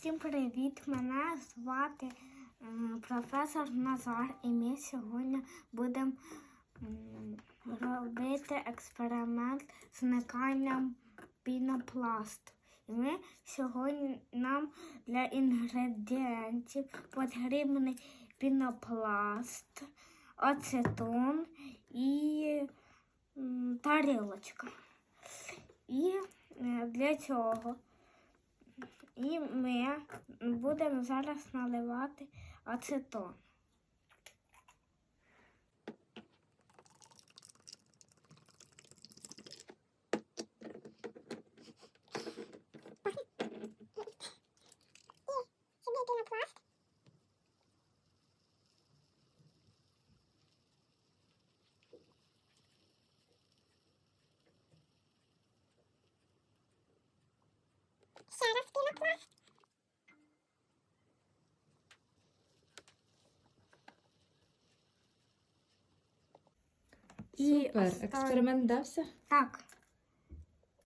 Всім привіт! Мене звати е, професор Назар, і ми сьогодні будемо робити експеримент з зниканням пінопласту. І ми сьогодні нам для інгредієнтів потрібний пінопласт, ацетон і тарілочка. І е, для цього і ми будемо зараз наливати ацетон. Ще раз пінопласт. І Супер, експеримент дався? Так,